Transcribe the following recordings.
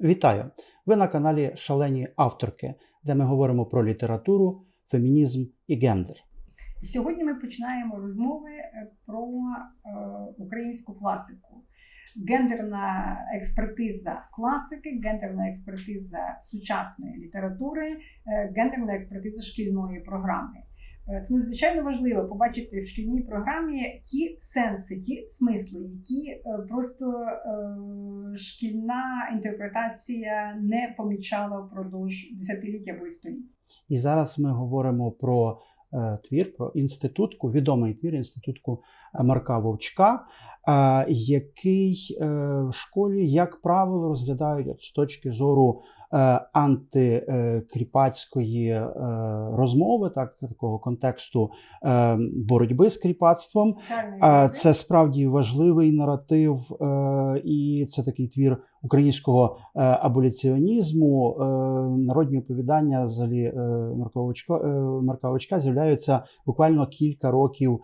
Вітаю! Ви на каналі Шалені авторки, де ми говоримо про літературу, фемінізм і гендер. Сьогодні ми починаємо розмови е, про е, українську класику. Гендерна експертиза класики, гендерна експертиза сучасної літератури, е, гендерна експертиза шкільної програми. Е, Це надзвичайно важливо побачити в шкільній програмі ті сенси, ті смисли, які е, просто е, шкільна інтерпретація не помічала впродовж десятиліть або століть. І зараз ми говоримо про твір, про інститутку, відомий твір інститутку Марка Вовчка, який е, в школі, як правило, розглядають з точки зору е, антикріпацької е, розмови, так, такого контексту боротьби з кріпацтвом. Це справді важливий наратив, і це такий твір українського аболіціонізму. Народні оповідання взагалі Марка Вовчка з'являються буквально кілька років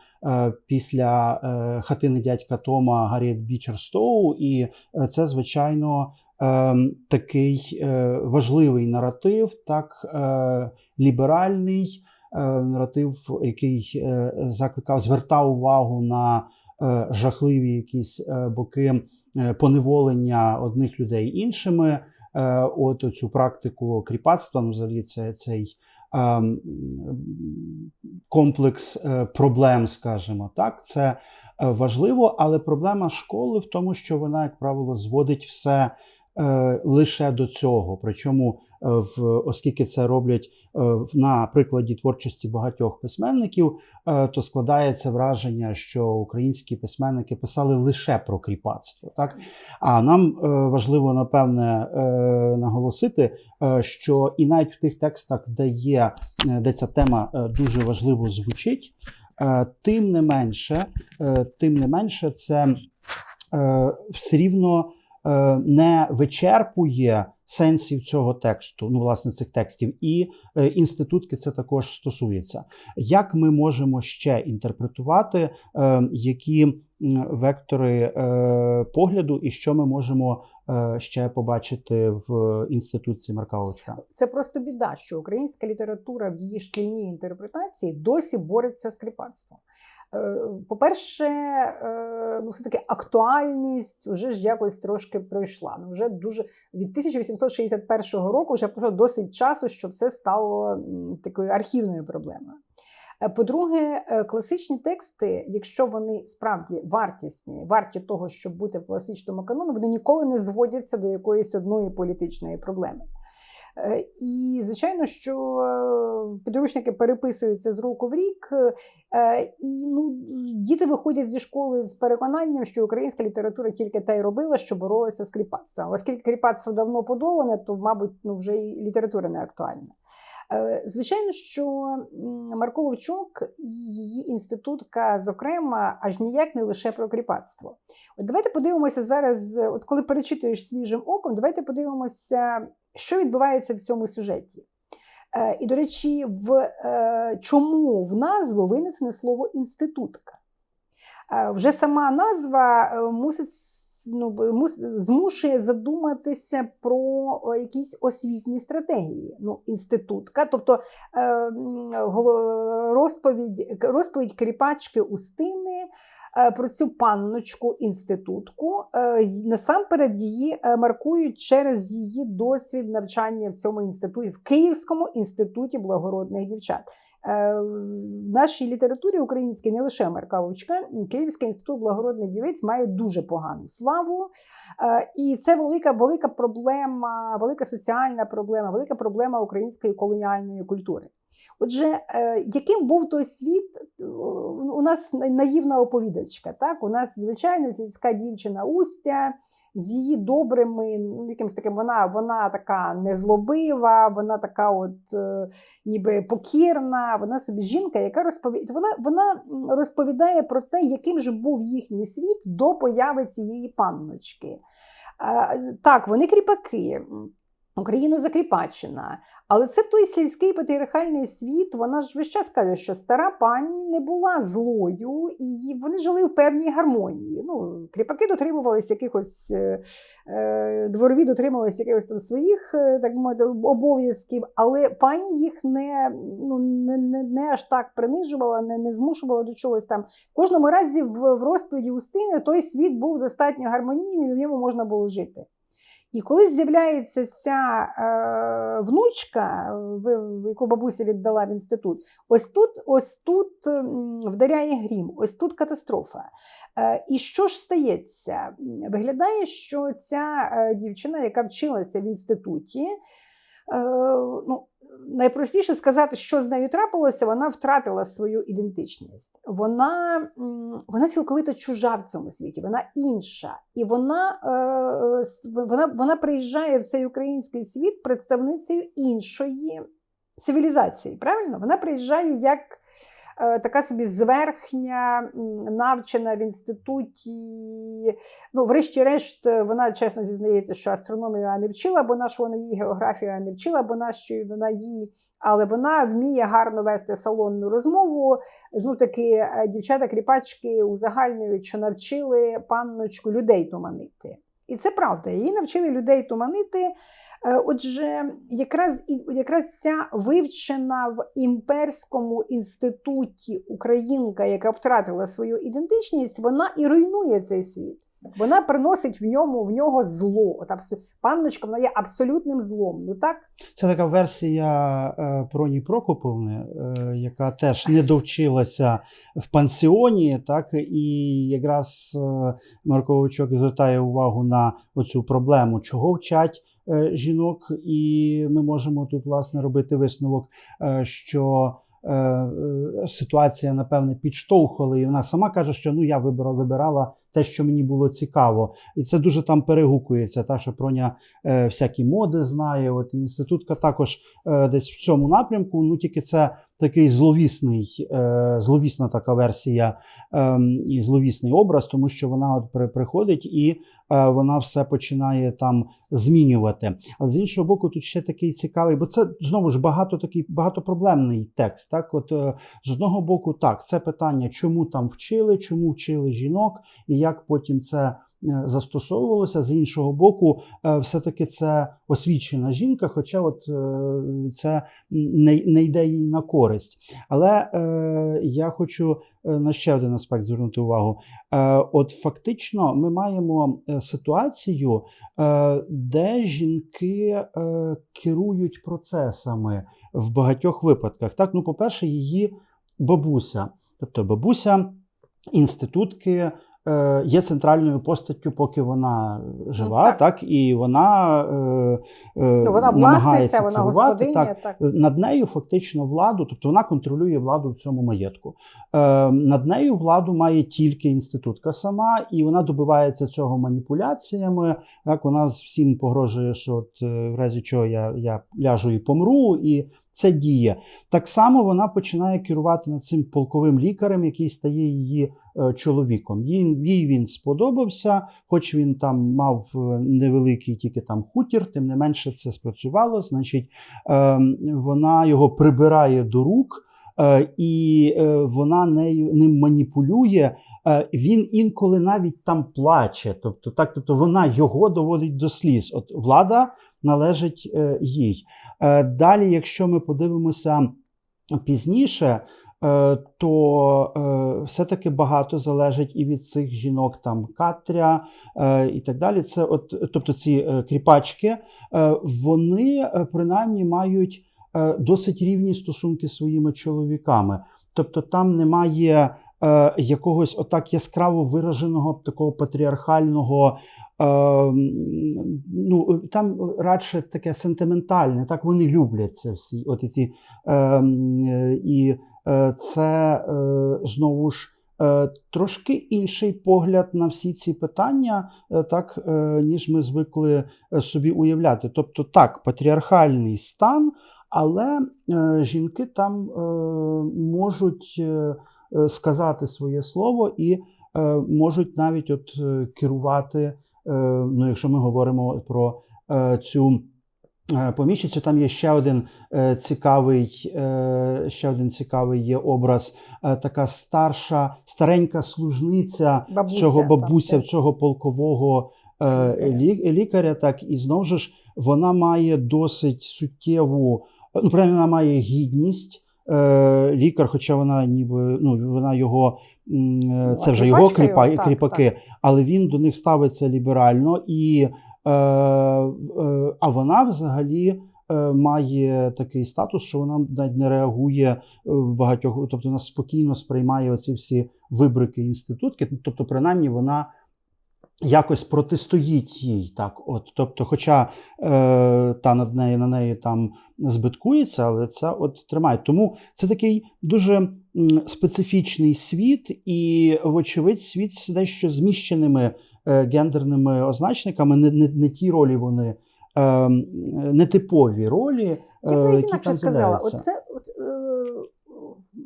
після е, хатини дядька Тома Гарріет Бічерстоу, і е, це звичайно. е, Такий е, важливий наратив, так е, ліберальний е, наратив, який е, закликав, звертав увагу на е, жахливі якісь е, боки е, поневолення одних людей іншими. Е, От цю практику кріпацтва, ну, взагалі, це цей ем, комплекс е, проблем, скажімо так, це е, важливо, але проблема школи в тому, що вона, як правило, зводить все е, лише до цього. Причому, в, оскільки це роблять е, на прикладі творчості багатьох письменників, е, то складається враження, що українські письменники писали лише про кріпацтво. Так? А нам е, важливо, напевне, наголосити, що і навіть в тих текстах, де є, де ця тема дуже важливо звучить, тим не менше, тим не менше, це все рівно не вичерпує сенсів цього тексту, ну, власне, цих текстів, і е, інститутки це також стосується. Як ми можемо ще інтерпретувати, е, які вектори е, погляду, і що ми можемо ще побачити в інституції Марка Це просто біда, що українська література в її шкільній інтерпретації досі бореться з кріпацтвом. Е, По-перше, е, ну все-таки актуальність вже ж якось трошки пройшла. Ну вже дуже від 1861 року вже пройшло досить часу, щоб це стало такою архівною проблемою. Е, По-друге, класичні тексти, якщо вони справді вартісні, варті того, щоб бути в класичному канону, вони ніколи не зводяться до якоїсь одної політичної проблеми. Е, І, звичайно, що е, підручники переписуються з року в рік, е, і ну, діти виходять зі школи з переконанням, що українська література тільки те й робила, що боролася з кріпацтвом. Оскільки кріпацтво давно подолане, то, мабуть, ну, вже і література не актуальна. Звичайно, що Марко Вовчок і її інститутка, зокрема, аж ніяк не лише про кріпацтво. От давайте подивимося зараз, от коли перечитуєш свіжим оком, давайте подивимося, що відбувається в цьому сюжеті. Е, І, до речі, в, е, чому в назву винесене слово інститутка? Е, Вже сама назва е, мусить ну, мус- змушує задуматися про якісь освітні стратегії. Ну, інститутка, тобто е, розповідь, розповідь кріпачки Устини е, про цю панночку інститутку. Е, Насамперед її е, маркують через її досвід навчання в цьому інституті, в Київському інституті благородних дівчат. Е, В нашій літературі українській не лише Марка Вовчка, Київський інститут благородних дівиць має дуже погану славу. Е, І це велика, велика проблема, велика соціальна проблема, велика проблема української колоніальної культури. Отже, е, яким був той світ? Е, У нас наївна оповідачка. Так? У нас звичайна сільська дівчина Устя з її добрими, ну, якимось таким, вона, вона така незлобива, вона така от е, ніби покірна, вона собі жінка, яка розповідає, вона, вона розповідає про те, яким же був їхній світ до появи цієї панночки. Так, вони кріпаки. Україна закріпачена, Але це той сільський патріархальний світ. Вона ж весь час каже, що стара пані не була злою, і вони жили в певній гармонії. Ну, кріпаки дотримувалися якихось е, е, дворові дотримувалися якихось там своїх е, так мовити, обов'язків, але пані їх не, ну, не, не, не аж так принижувала, не, не змушувала до чогось там. В кожному разі в, в розповіді Устини той світ був достатньо гармонійний, в ньому можна було жити. І коли з'являється ця е, внучка, в яку бабуся віддала в інститут, ось тут, ось тут вдаряє грім, ось тут катастрофа. Е, і що ж стається? Виглядає, що ця е, дівчина, яка вчилася в інституті, е, ну, найпростіше сказати, що з нею трапилося, вона втратила свою ідентичність. Вона, вона цілковито чужа в цьому світі, вона інша. І вона, е, вона, вона приїжджає в цей український світ представницею іншої цивілізації. Правильно? Вона приїжджає як е, така собі зверхня, навчена в інституті. Ну, врешті-решт, е, вона чесно зізнається, що астрономію вона не вчила, бо нашу вона її географію вона не вчила, бо нашу вона її. Але вона вміє гарно вести салонну розмову. Знов таки, е, дівчата-кріпачки узагальнюють, що навчили панночку людей туманити. І це правда. Її навчили людей туманити. Е, Отже, якраз, якраз ця вивчена в імперському інституті українка, яка втратила свою ідентичність, вона і руйнує цей світ. Вона приносить в ньому в нього зло. От абсо... Панночка вона є абсолютним злом. Ну так? Це така версія е, Проні Прокоповни, е, яка теж не довчилася в пансіоні, так і якраз е, Марко Вовчок звертає увагу на оцю проблему, чого вчать е, жінок, і ми можемо тут власне робити висновок, е, що. е, е, Ситуація, напевне, підштовхувала, і вона сама каже, що ну я вибирала те, що мені було цікаво, і це дуже там перегукується. Та що Проня е, всякі моди знає. От інститутка також е, десь в цьому напрямку. Ну тільки це такий зловісний, е, зловісна така версія е, і зловісний образ, тому що вона от при, приходить і вона все починає там змінювати. Але з іншого боку, тут ще такий цікавий, бо це знову ж багато такий багатопроблемний текст. Так, от е, з одного боку, так, це питання, чому там вчили, чому вчили жінок, і як потім це е, застосовувалося. З іншого боку, е, все-таки це освічена жінка, хоча от е, це не, йде їй на користь. Але е, я хочу е, на ще один аспект звернути увагу. Е, От фактично ми маємо е, ситуацію, е, де жінки е, керують процесами в багатьох випадках. Так, ну, по-перше, її бабуся, тобто бабуся інститутки. Е, Є центральною постаттю, поки вона жива, так. так. і вона, е, е, Ну, вона намагається власниця, вона господиня. так. Так. Над нею фактично владу, тобто вона контролює владу в цьому маєтку. Е, над нею владу має тільки інститутка сама, і вона добивається цього маніпуляціями. Так вона всім погрожує, що от е, в разі чого я, я ляжу і помру, і це діє. Так само вона починає керувати над цим полковим лікарем, який стає її е, чоловіком. Їй, їй він сподобався, хоч він там мав е, невеликий тільки там хутір, тим не менше це спрацювало. Значить, е, вона його прибирає до рук. е, І е, вона нею ним маніпулює. Е, Він інколи навіть там плаче. Тобто, так, тобто вона його доводить до сліз. От влада належить е, їй. Е, Далі, якщо ми подивимося пізніше, е, то е, все-таки багато залежить і від цих жінок, там Катря е, і так далі. Це от, тобто ці е, кріпачки, е, вони е, принаймні мають е, досить рівні стосунки зі своїми чоловіками. Тобто там немає е, якогось отак яскраво вираженого такого патріархального. е, Ну, там радше таке сентиментальне, так вони люблять це всі. От і ці, е, е, і е, це е, знову ж е, трошки інший погляд на всі ці питання, е, так, е, ніж ми звикли е, собі уявляти. Тобто, так, патріархальний стан, але е, жінки там е, можуть е, е, сказати своє слово і е, можуть навіть от е, керувати, е, ну, якщо ми говоримо про е, цю е, поміщицю. Там є ще один е, цікавий, е, ще один цікавий є образ. Така старша, старенька служниця Бабуся, цього бабуся, так. цього полкового Лікаря. лікаря. Так, і знову ж вона має досить суттєву, ну, принаймні, вона має гідність. Лікар, хоча вона ніби ну вона його Ну, це вже його кріпа, кріпаки, але він до них ставиться ліберально, і а вона взагалі. е, Має такий статус, що вона навіть не реагує е, в багатьох, тобто вона спокійно сприймає оці всі вибрики інститутки. Тобто, принаймні, вона якось протистоїть їй. Так, от, тобто, хоча е, та над нею на неї там збиткується, але це от тримає. Тому це такий дуже специфічний світ, і, вочевидь, світ з дещо зміщеними е, гендерними означниками, не, не, не ті ролі вони. е, м, Нетипові ролі, Я е, навіть інакше сказала, оце от, е,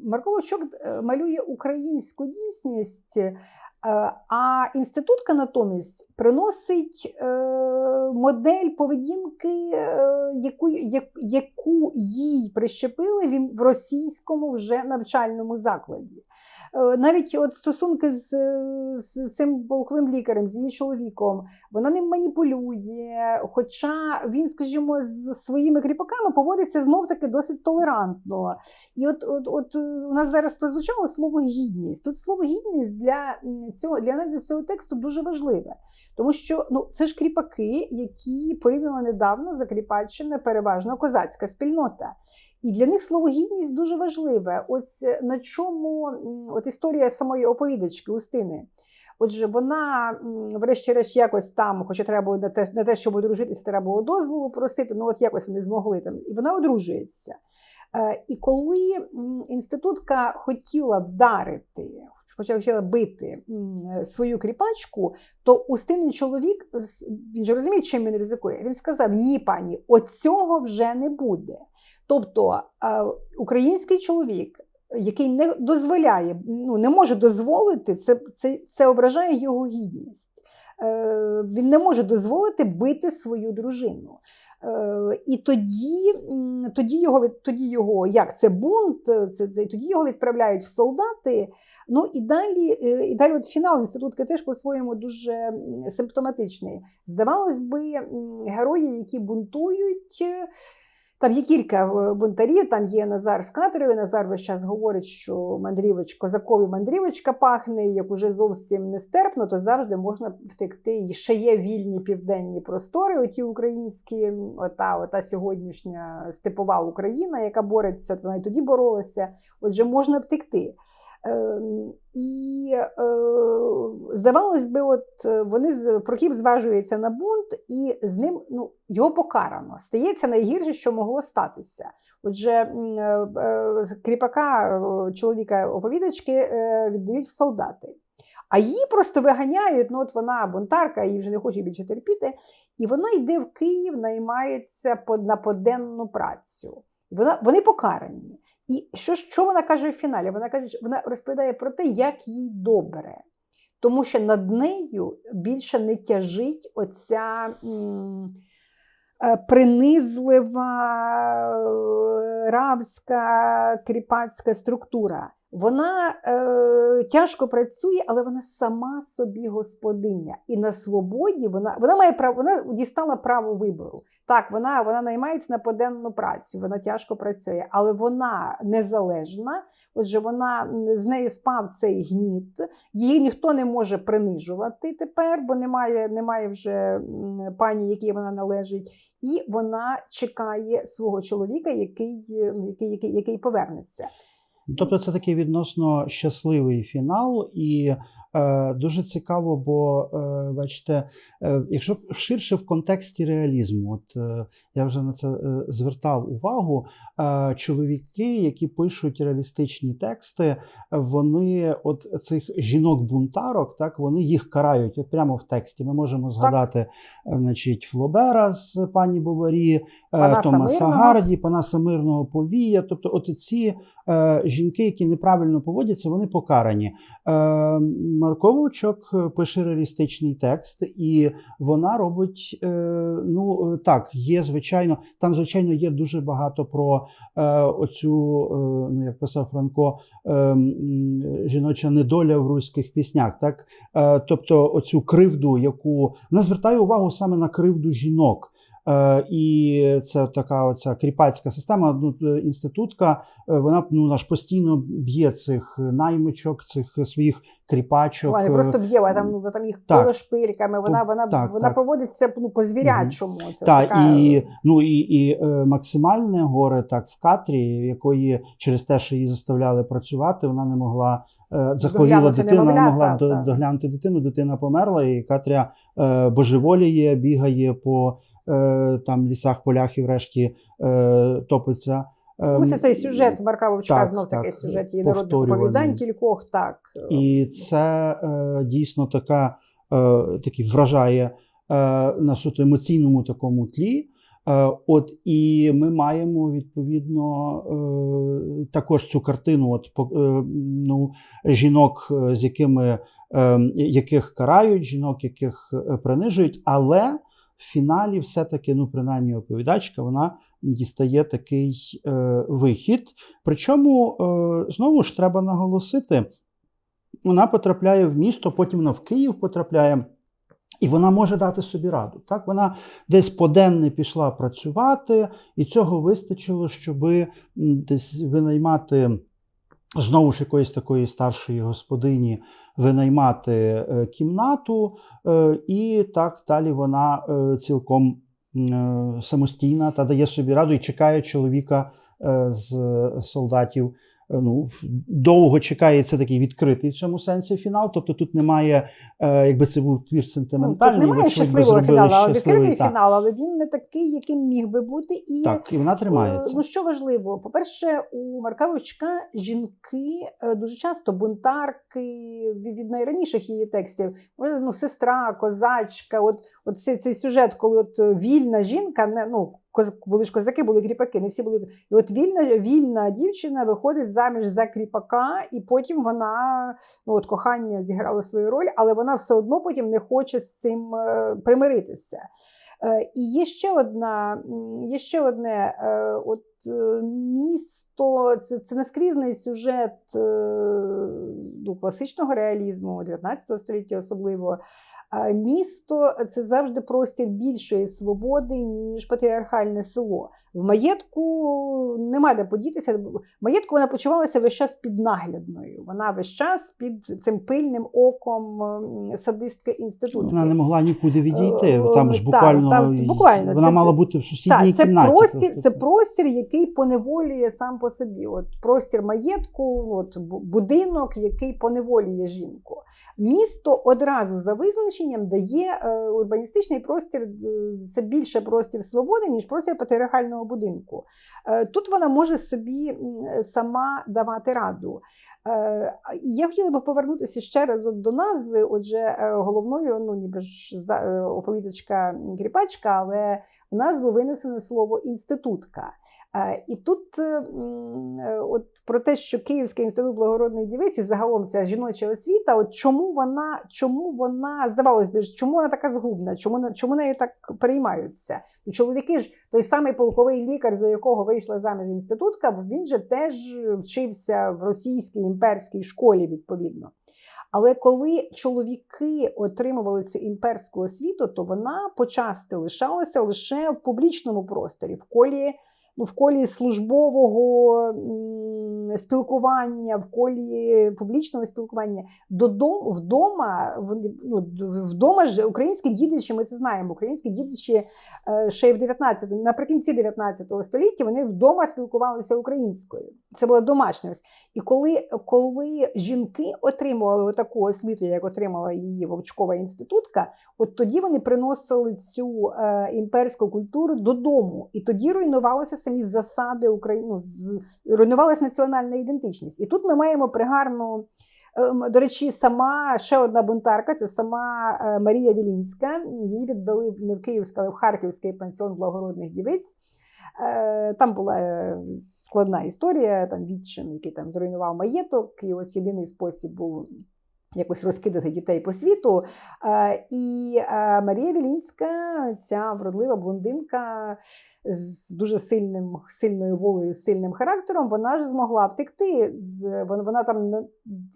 Марко Вовчок е, малює українську дійсність, е, а інститутка натомість приносить е, модель поведінки, е, яку, як, яку їй прищепили в російському вже навчальному закладі. Е, Навіть от стосунки з, з цим полковим лікарем, з її чоловіком, вона ним маніпулює. Хоча він, скажімо, з своїми кріпаками поводиться знов таки досить толерантно. І от, от, от у нас зараз прозвучало слово гідність. Тут слово гідність для цього для аналізу цього тексту дуже важливе, тому що ну це ж кріпаки, які порівняно недавно закріпачена переважно козацька спільнота. І для них слово гідність дуже важливе. Ось е, на чому от історія самої оповідачки Устини. Отже, вона, врешті-решт, якось там, хоча треба було на те, на те, щоб одружитися, треба було дозволу просити, ну от якось вони змогли там, і вона одружується. Е, І коли інститутка хотіла вдарити, хоча хотіла бити свою кріпачку, то Устинин чоловік, він же розуміє, чим він ризикує. Він сказав: ні, пані, оцього вже не буде. Тобто е, український чоловік, який не дозволяє, ну не може дозволити, це, це, це ображає його гідність. Е, Він не може дозволити бити свою дружину. Е, І тоді, тоді його тоді його як це бунт, це, це тоді його відправляють в солдати. Ну і далі, і далі от фінал інститутки теж по-своєму дуже симптоматичний. Здавалось би, герої, які бунтують. Там є кілька е, бунтарів, там є Назар Скатерів, і Назар весь час говорить, що мандрівочка, козакові мандрівочка пахне, як уже зовсім нестерпно, то завжди можна втекти. І ще є вільні південні простори, оті українські, ота, ота сьогоднішня степова Україна, яка бореться, то вона й тоді боролася. Отже, можна втекти. Ем, І е, здавалось би, от е, вони з Прокіп зважується на бунт, і з ним ну, його покарано. Стається найгірше, що могло статися. Отже, е, кріпака чоловіка оповідачки віддають в солдати. А її просто виганяють. Ну, от вона бунтарка, її вже не хоче більше терпіти. І вона йде в Київ, наймається на поденну працю. Вони покарані. І що, що вона каже в фіналі? Вона каже, вона розповідає про те, як їй добре. Тому що над нею більше не тяжить оця е, принизлива е, рабська кріпацька структура. Вона е, тяжко працює, але вона сама собі господиня. І на свободі вона, вона має право, вона дістала право вибору. Так, вона, вона наймається на поденну працю, вона тяжко працює, але вона незалежна. Отже, вона з неї спав цей гніт. Її ніхто не може принижувати тепер, бо немає, немає вже пані, якій вона належить. І вона чекає свого чоловіка, який, який, який, який повернеться. Тобто це такий відносно щасливий фінал, і дуже цікаво, бо е, бачите, е, якщо ширше в контексті реалізму, от е, я вже на це е, звертав увагу. Е, чоловіки, які пишуть реалістичні тексти, вони от цих жінок-бунтарок, так вони їх карають прямо в тексті. Ми можемо згадати, е, значить, Флобера з пані Боварі, е, Панаса Томаса Мирного. Гарді, Панаса Мирного Повія. Тобто, от ці е, жінки, які неправильно поводяться, вони покарані. Марковичок е, пише реалістичний текст, і вона робить. е, Ну е, так, є звичайно, там звичайно є дуже багато про оцю, ну як писав Франко, жіноча недоля в руських піснях. Так, тобто, оцю кривду, яку вона звертає увагу саме на кривду жінок. Е, І це така оця кріпацька система. Ну, е, інститутка, е, вона ну, вона ж постійно б'є цих наймичок, цих своїх кріпачок. Вона е, просто б'є, а там, ну, там їх так. шпильками, вона, вона, так, вона так. поводиться ну, по-звірячому. Це та, така, і, ну, і, і максимальне горе так в Катрі, якої через те, що її заставляли працювати, вона не могла. Захворіла Доглянути дитина, не могла так, до- так. доглянути дитину, дитина померла, і Катря е, божеволіє, бігає по там лісах, полях і врешті е, топиться. Е, Ну, цей сюжет Марка Вовчка, так, знов такий так, сюжет її народних оповідань, кількох так. І це е, дійсно така, е, такий вражає е, на суто емоційному такому тлі. Е, от і ми маємо відповідно е, також цю картину, от е, ну, жінок, е, з якими е, яких карають, жінок, яких е, принижують, але в фіналі все-таки, ну, принаймні, оповідачка, вона дістає такий е, вихід. Причому е, знову ж треба наголосити, вона потрапляє в місто, потім вона в Київ потрапляє. І вона може дати собі раду. Так? Вона десь поденне пішла працювати, і цього вистачило, щоб десь винаймати знову ж якоїсь такої старшої господині, винаймати е, кімнату, е, і так далі вона е, цілком самостійна та дає собі раду і чекає чоловіка з солдатів. Е, Ну, довго чекає це такий відкритий в цьому сенсі фінал. Тобто тут немає, е, якби це був твір Ну, сентиментальний. Тут немає щасливого фіналу, але відкритий так. фінал, але він не такий, яким міг би бути. І Так, і вона тримається. Е, Ну що важливо, по-перше, у Марка Вовчка жінки дуже часто бунтарки від найраніших її текстів. Ну, сестра, козачка. От, от цей, цей сюжет, коли от вільна жінка, не ну. Були ж козаки, були кріпаки, не всі були. І от вільна, вільна дівчина виходить заміж за кріпака, і потім вона ну от кохання зіграло свою роль, але вона все одно потім не хоче з цим е, примиритися. Е, І є ще одна, є ще одне е, от місто, це, це наскрізний сюжет ну, класичного реалізму, 19 століття особливо. Е, Місто це завжди простір більшої свободи, ніж патріархальне село. В маєтку нема де подітися. В маєтку вона почувалася весь час під наглядною. Вона весь час під цим пильним оком садистки інститутки. Вона не могла нікуди відійти. Е, Там ж буквально, там буквально. вона Це- мала бути в сусідній Так, це кімнаті. простір, це простір, який поневолює сам по собі. От простір маєтку, от будинок, який поневолює жінку. Місто одразу за визначенням дає е, урбаністичний простір, е, це більше простір свободи, ніж простір патріархального будинку. Е, тут вона може собі сама давати раду. Е, Я хотіла би повернутися ще раз до назви. Отже, е, головною, ну ніби ж оповідачка кріпачка, але в назву винесено слово інститутка. Е, І тут е, е, от про те, що Київський інститут благородної дівиці, загалом ця жіноча освіта, от чому вона, чому вона здавалось би, чому вона така згубна, чому, чому нею так переймаються? Ну, Чоловіки ж той самий полковий лікар, за якого вийшла заміж інститутка, він же теж вчився в російській імперській школі, відповідно. Але коли чоловіки отримували цю імперську освіту, то вона почасти лишалася лише в публічному просторі, в колі, в колі службового спілкування, в колі публічного спілкування. Додому, вдома, ну, вдома ж українські дідичі, ми це знаємо. Українські дідичі е, ще й в 19, наприкінці 19 століття вони вдома спілкувалися українською. Це була домашність. І коли, коли жінки отримували таку освіту, як отримала її Вовчкова інститутка, от тоді вони приносили цю е, імперську культуру додому, і тоді руйнувалися самі засади України, ну, з, руйнувалася національна ідентичність. І тут ми маємо пригарну. ем, До речі, сама ще одна бунтарка, це сама е, Марія Вілінська. Її віддали не в Київський, але в Харківський пансіон благородних дівиць. Е, Там була е, складна історія, там відчим, який там зруйнував маєток, і ось єдиний спосіб був якось розкидати дітей по світу. Е, І е, Марія Вілінська, ця вродлива блондинка з дуже сильним, сильною волею, сильним характером, вона ж змогла втекти. Вона, там,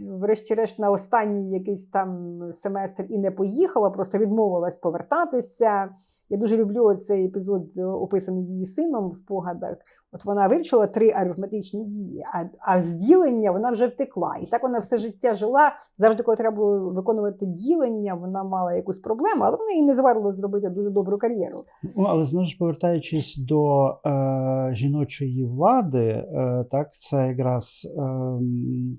врешті-решт, на останній якийсь там семестр і не поїхала, просто відмовилась повертатися. Я дуже люблю цей епізод, е, описаний її сином в спогадах. От вона вивчила три арифметичні дії, а, а з ділення вона вже втекла. І так вона все життя жила. Завжди, коли треба було виконувати ділення, вона мала якусь проблему, але вона їй не завадило зробити дуже добру кар'єру. Ну, але знову ж повертаючись до е, жіночої влади, е, так це якраз е,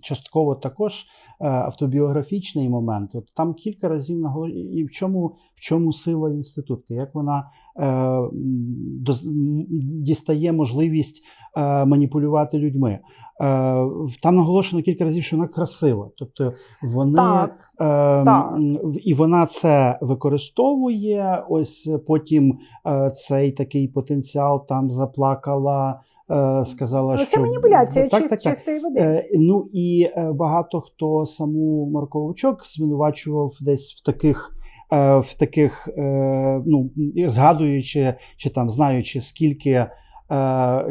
частково також автобіографічний момент. От там кілька разів наголо... і в чому, в чому сила інститутки, як вона е, дістає можливість е, маніпулювати людьми. Е, там наголошено кілька разів, що вона красива. Тобто вони Так, Ем, Так. І вона це використовує. Ось потім е, цей такий потенціал там заплакала, е, сказала, ну, що це маніпуляція так, чис- так, так. чистої води. Е, ну і е, багато хто саму Марковичок звинувачував десь в таких. е, В таких, е, ну згадуючи чи там знаючи, скільки е,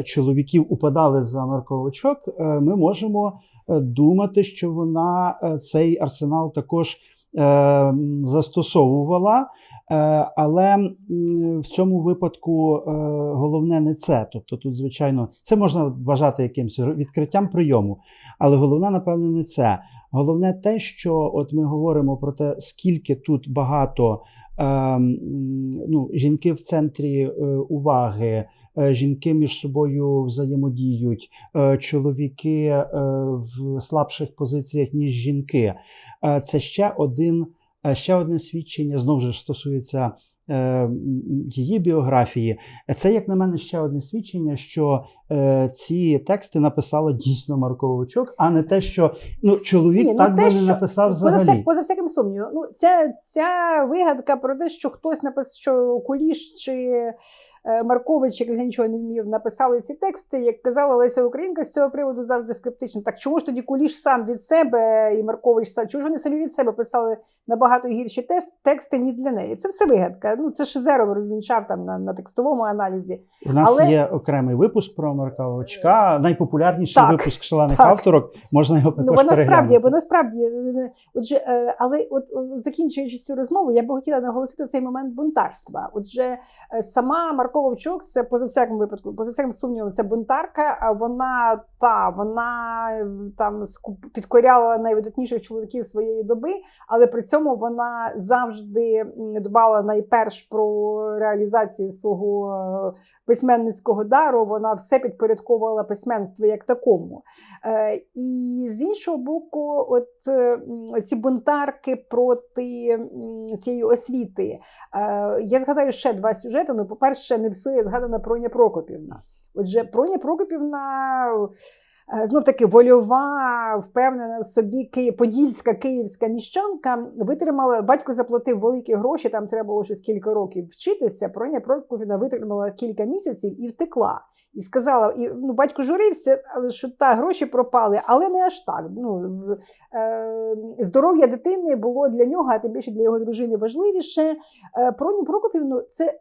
чоловіків упадали за Марковичок, е, ми можемо е, думати, що вона е, цей арсенал також е, застосовувала. Е, Але в цьому випадку е, головне не це. Тобто, тут, звичайно, це можна вважати якимось відкриттям прийому, але головне, напевно, не це. Головне те, що от ми говоримо про те, скільки тут багато е, ну, жінки в центрі уваги, жінки між собою взаємодіють, чоловіки в слабших позиціях, ніж жінки. Це ще один. Е, Ще одне свідчення знову ж стосується е, її біографії. Е, Це, як на мене, ще одне свідчення, що ці тексти написала дійсно Марковичок, а не те, що ну, чоловік Ні, ну, так те, би не написав Поза, взагалі. всяк, поза всяким сумнівом. Ну, ця, ця вигадка про те, що хтось написав, що Куліш чи е, Маркович, який нічого не вмів, написали ці тексти, як казала Леся Українка з цього приводу завжди скептично. Так чому ж тоді Куліш сам від себе і Маркович сам? Чому ж вони самі від себе писали набагато гірші тест, тексти ні для неї? Це все вигадка. Ну, це Шизеров розвінчав там на, на текстовому аналізі. У нас Але- є окремий випуск про Марковичка, найпопулярніший Так, випуск шалених так. авторок. Можна його також Ну, вона справді, переглянути. вона справді, е, отже, е, але от е, закінчуючи цю розмову, я би хотіла наголосити цей момент бунтарства. Отже, е, сама Маркова Вовчок, це поза всяким випадку, поза всяким сумнівом, це бунтарка. Вона та вона е, там підкоряла найвидатніших чоловіків своєї доби, але при цьому вона завжди дбала найперш про реалізацію свого е, письменницького дару. Вона все підпорядковувала письменству як такому. Е, І з іншого боку, от е, ці бунтарки проти цієї освіти. Е, Я згадаю ще два сюжети. Ну, по-перше, не всує згадана Проня Прокопівна. Отже, Проня Прокопівна. Е, Знов таки вольова, впевнена в собі подільська київська міщанка витримала. Батько заплатив великі гроші. Там треба було щось кілька років вчитися. Проня Прокопівна витримала кілька місяців і втекла. І сказала, і ну, батько журився, але що та гроші пропали, але не аж так. Ну, е, здоров'я дитини було для нього, а тим більше для його дружини важливіше. Е, Проню Прокопівну це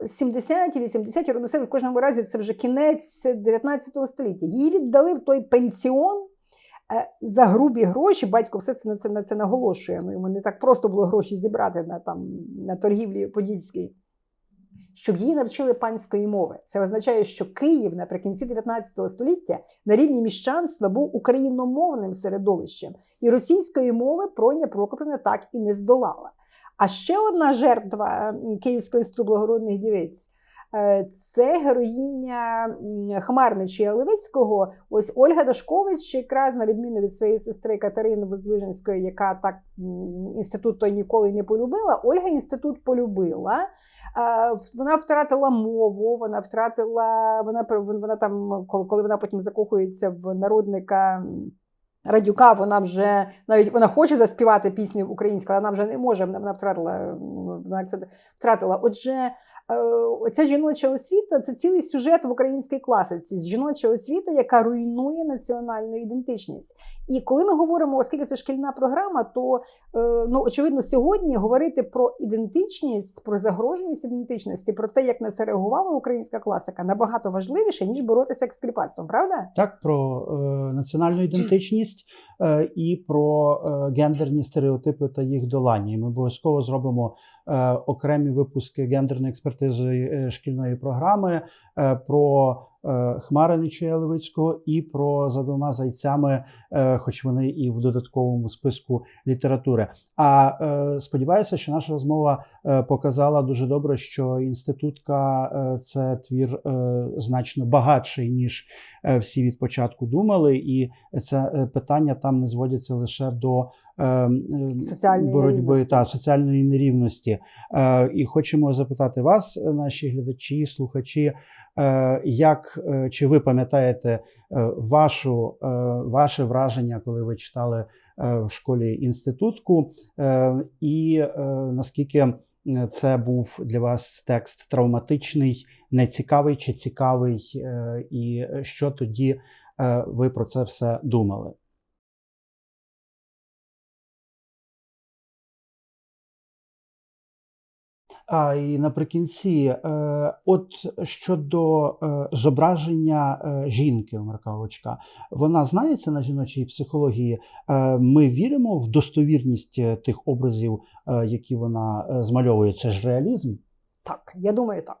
70-ті, 80-ті роки, ну, в кожному разі це вже кінець 19 століття. Її віддали в той пенсіон. е, За грубі гроші батько все це на це на це наголошує. Ну йому не так просто було гроші зібрати на там на торгівлі подільській щоб її навчили панської мови. Це означає, що Київ наприкінці 19 століття на рівні міщанства був україномовним середовищем, і російської мови Проня Прокопівна так і не здолала. А ще одна жертва інституту благородних дівець. е, Це героїня м, Хмарнича Левицького. Ось Ольга Дашкович, якраз на відміну від своєї сестри Катерини Воздвиженської, яка так інститут той ніколи не полюбила. Ольга інститут полюбила. Вона втратила мову, вона втратила, вона, вона там, коли вона потім закохується в народника. Радюка, вона вже навіть вона хоче заспівати пісню українською, але вона вже не може. Вона, втратила вона втратила. Отже, оця жіноча освіта це цілий сюжет в українській класиці. Жіноча освіта, яка руйнує національну ідентичність. І коли ми говоримо, оскільки це шкільна програма, то е, ну очевидно сьогодні говорити про ідентичність, про загроженість ідентичності, про те, як на це реагувала українська класика, набагато важливіше ніж боротися з скріпацтвом, правда? Так, про е, національну ідентичність е, і про е, гендерні стереотипи та їх долання. Ми обов'язково зробимо е, окремі випуски гендерної експертизи е, шкільної програми е, про е, Хмаринича Левицького і про за двома зайцями, е, хоч вони і в додатковому списку літератури. А е, сподіваюся, що наша розмова е, показала дуже добре, що інститутка е, це твір е, значно багатший ніж е, всі від початку думали, і це е, питання там не зводяться лише до е, е, Соціальної боротьби нерівності. та соціальної нерівності. Е, І хочемо запитати вас, е, наші глядачі, слухачі. Е, Як е, чи ви пам'ятаєте е, вашу, ваше враження, коли ви читали в школі інститутку, і наскільки це був для вас текст травматичний, нецікавий чи цікавий, і що тоді ви про це все думали? А і наприкінці, е, от щодо е, зображення е, жінки Марка Очка, вона знається на жіночій психології. Ми віримо в достовірність тих образів, які вона змальовує. Це ж реалізм. Так, я думаю, так.